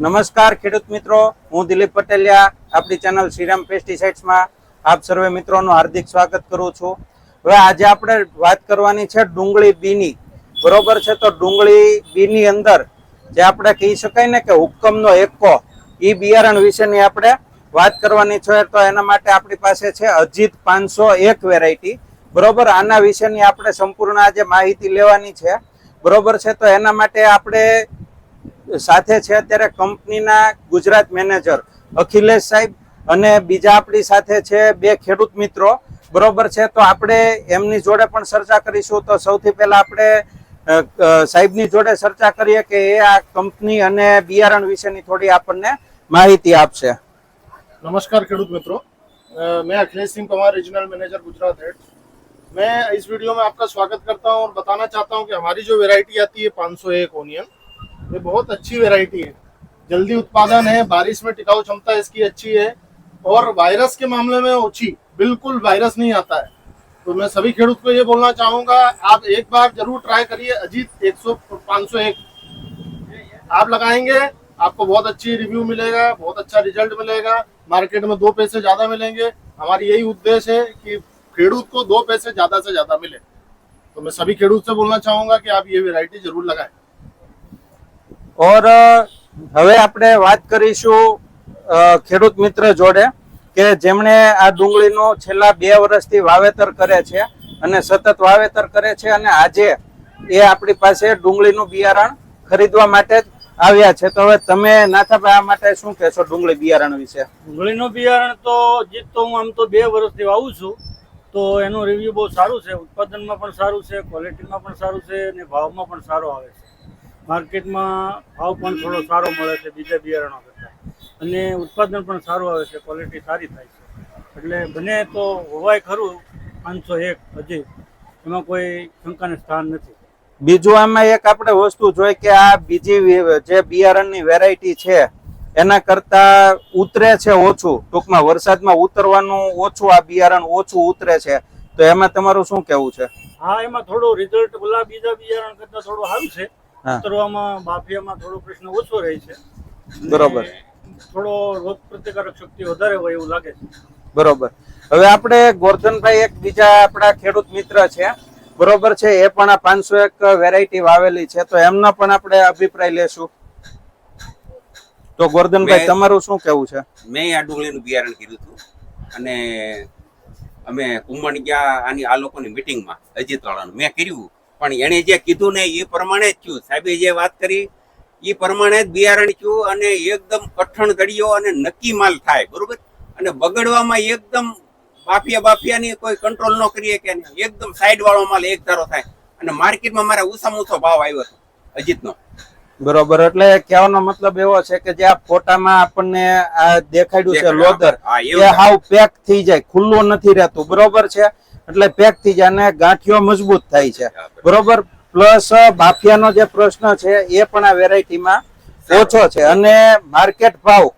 નમસ્કાર ખેડૂત મિત્રો, હું દિલીપ પટેલિયા, આપણી ચેનલ શ્રીરામ પેસ્ટિસાઇડ્સમાં આપ સર્વે મિત્રોનું હાર્દિક સ્વાગત કરું છું. હવે આજે આપણે વાત કરવાની છે ડુંગળી બીની. બરોબર છે? તો ડુંગળી બીની અંદર જે આપણે કહી શકાય ને કે હુક્કમનો એકો એ બિયારણ વિશેની આપણે વાત કરવાની છે. તો એના માટે આપણી પાસે છે અજીત પાંચસો એક વેરાયટી બરોબર? આના વિશેની આપણે સંપૂર્ણ આજે માહિતી લેવાની છે. બરોબર છે? તો એના માટે આપણે સાથે છે અત્યારે કંપનીના ગુજરાત મેનેજર અખિલેશ સાહેબ અને બીજા આપણી સાથે છે બે ખેડૂત મિત્રો બરોબર છે તો આપણે એમની જોડે પણ ચર્ચા કરીશું તો સૌથી પહેલા આપણે અ, અ, સાહેબની જોડે ચર્ચા કરીએ કે એ આ કંપની અને બિયારણ વિશેની થોડી આપણને માહિતી આપશે नमस्कार खेडूत मित्रों अ, मैं Akhilesh Singh Pawar regional manager Gujarat head मैं इस वीडियो में आपका स्वागत करता हूं और बताना चाहता हूं कि हमारी जो वैरायटी आती है 501 ओनियन ये बहुत अच्छी वेराइटी है। जल्दी उत्पादन है, बारिश में टिकाऊ क्षमता इसकी अच्छी है और वायरस के मामले में ओछी, बिल्कुल वायरस नहीं आता है। तो मैं सभी खेडूत को ये बोलना चाहूँगा, आप एक बार ज़रूर ट्राई करिए अजीत एक सौ सौ एक। आप लगाएँगे, आपको बहुत अच्छी रिव्यू मिलेगा, बहुत अच्छा रिज़ल्ट मिलेगा। मार्केट में दो पैसे ज़्यादा मिलेंगे। हमारी यही उद्देश्य है कि खेडूत को दो पैसे ज़्यादा से ज़्यादा मिले। तो मैं सभी खेडूत से बोलना चाहूँगा कि आप ये वेरायटी ज़रूर लगाएँ। ઓર હવે આપણે વાત કરીશું ખેડૂત મિત્ર જોડે કે જેમણે આ ડુંગળીનું છેલ્લા બે વર્ષથી વાવેતર કરે છે અને સતત વાવેતર કરે છે અને આજે એ આપણી પાસે ડુંગળીનું બિયારણ ખરીદવા માટે જ આવ્યા છે. તો હવે તમે, નાથાભાઈ, આ માટે શું કહેશો ડુંગળી બિયારણ વિશે? ડુંગળીનું બિયારણ તો જીત તો હું આમ તો બે વર્ષથી વાવું છું, તો એનું રિવ્યુ બહુ સારું છે, ઉત્પાદનમાં પણ સારું છે ક્વોલિટીમાં પણ સારું છે અને ભાવમાં પણ સારો આવે છે. માર્કેટમાં ભાવ પણ થોડો સારો મળે છે બીજા બિયારણો કરતાં. અને ઉત્પાદન પણ સારું આવે છે ક્વોલિટી સારી થાય છે. એટલે બને તો હોવાય ખરું પાંચસો એક હજી. એમાં કોઈ શંકાને સ્થાન નથી. બીજું આમાં એક આપણે વસ્તુ જોઈ કે આ બીજી જે બિયારણની વેરાયટી છે એના કરતા ઉતરે છે ઓછું. ટૂંકમાં વરસાદમાં ઉતરવાનું ઓછું આ બિયારણ ઓછું ઉતરે છે. તો એમાં તમારું શું કેવું છે? હા એમાં થોડું રિઝલ્ટ ઓલા બીજા બિયારણ કરતાં થોડું સારું છે. ઉતરવામાં બાફિયામાં થોડો પ્રશ્ન ઓછો રહે છે. બરોબર. થોડો રોગ પ્રતિકારક શક્તિ વધારે હોય એવું લાગે છે. બરોબર. હવે આપણે ગોરધનભાઈ એક બીજા આપણા ખેડૂત મિત્ર છે. બરોબર છે એ પણ આ પાંચસો એક વેરાયટી વાવેલી છે. તો એમનો પણ આપણે અભિપ્રાય લેશું. તો ગોરધનભાઈ તમારું શું કેવું છે? મેં આ ડુંગળીનું બિયારણ કર્યું હતું. અને અમે કુંભણ ગયા આની આ લોકોની મિટિંગમાં અજીત વાળાનું. મેં કર્યું. પણ એણે જે કીધું ને એ પ્રમાણે જ થયું સાહેબે જે વાત કરી એ પ્રમાણે જ બિયારણ થયું અને એકદમ કઠણ દળિયો અને નક્કી માલ થાય બરોબર? અને બગડવામાં એકદમ બાફિયા બાફિયાની કોઈ કંટ્રોલ ન કરીએ કે એકદમ સાઈડ વાળો માલ એક ધારો થાય. અને માર્કેટમાં મારા ઓછામાં ઓછો ભાવ આવ્યો હતો અજીતનો. બરોબર. એટલે કહેવાનો મતલબ એવો છે કે જે આ ફોટામાં આપણને આ દેખાડ્યું છે લોદર એ હાવ પેક થઈ જાય ખુલ્લું નથી રહેતું. બરોબર છે? એટલે પેક થઈ જાય અને ગાંઠિયો મજબૂત થાય છે. બરોબર. પ્લસ બાફિયાનો જે પ્રશ્ન છે એ પણ આ વેરાયટીમાં ઓછો છે. અને માર્કેટ ભાવ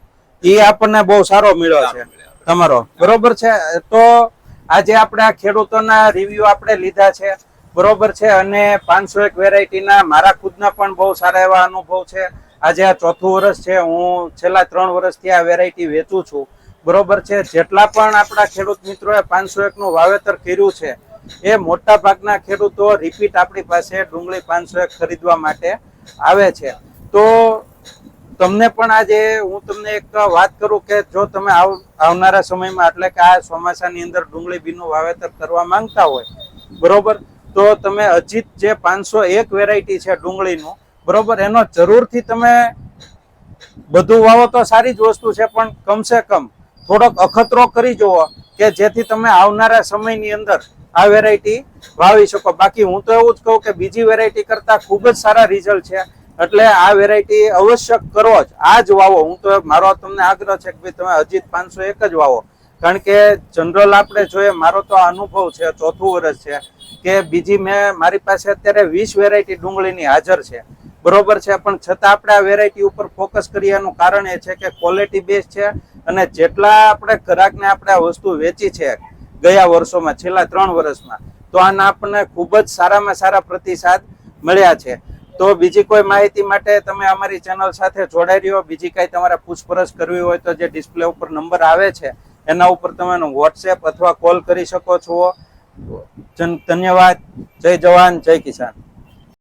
એ આપણને બહુ સારો મળ્યો છે. તમારો. બરોબર છે? તો આજે આપણે આ ખેડૂતોના રિવ્યુ આપણે લીધા છે. બરોબર છે? અને પાંચસો એક વેરાયટીના મારા ખુદના પણ બહુ સારા એવા અનુભવ છે. આજે આ ચોથું વર્ષ છે. હું છેલ્લા ત્રણ વર્ષથી આ વેરાયટી વેચું છું. બરોબર છે. જેટલા પણ આપણા ખેડૂત મિત્રોએ પાંચસો એકનું વાવેતર કર્યું છે, એ મોટા ભાગના ખેડૂતો રિપીટ આપણી પાસે ડુંગળી પાંચસો એક ખરીદવા માટે આવે છે. તો તમને પણ આજે હું તમને એક વાત કરું કે જો તમે આવ- આવનારા સમયમાં, એટલે કે આ ચોમાસાની અંદર ડુંગળી બીનું વાવેતર કરવા માંગતા હોય, બરોબર? તો તમે અજીત જે પાંચસો એક વેરાયટી છે ડુંગળીનું, બરોબર? એનો જરૂરથી તમે બધું વાવો તો સારી જ વસ્તુ છે, પણ કમસે કમ થોડોક અખતરો કરી જુઓ કે જેથી તમે આવનારા સમયની અંદર આ વેરાયટી વાવી શકો. બાકી હું તો એવું જ કહું કે બીજી વેરાયટી કરતા ખૂબ જ સારા રિઝલ્ટ છે. એટલે આ વેરાયટી અવશ્ય કરો જ. આ જ વાવો. હું તો મારો તમને આગ્રહ છે કે ભાઈ તમે અજીત પાંચસો એક જ વાવો. કારણ કે જનરલ આપણે જોઈએ, મારો તો અનુભવ છે, ચોથું વર્ષ છે, કે બીજી મેં મારી પાસે અત્યારે વીસ વેરાયટી ડુંગળીની હાજર છે. બરોબર છે, પણ છતાં આપણે આ વેરાયટી ઉપર ફોકસ કરીએનું કારણ એ છે કે ક્વોલિટી બેઝ છે અને જેટલા આપણે ગ્રાહકને આપણે આ વસ્તુ વેચી છે ગયા વર્ષોમાં, છેલ્લા ત્રણ વર્ષમાં, તો આના આપણને ખૂબ જ સારામાં સારા પ્રતિસાદ મળ્યા છે. તો બીજી કોઈ માહિતી માટે તમે અમારી ચેનલ સાથે જોડાઈ રહ્યો, બીજી કઈ તમારે પૂછપરછ કરવી હોય તો જે ડિસ્પ્લે ઉપર નંબર આવે છે, એના ઉપર તમે વોટ્સએપ અથવા કોલ કરી શકો છો. ધન્યવાદ. જય જવાન, જય કિસાન.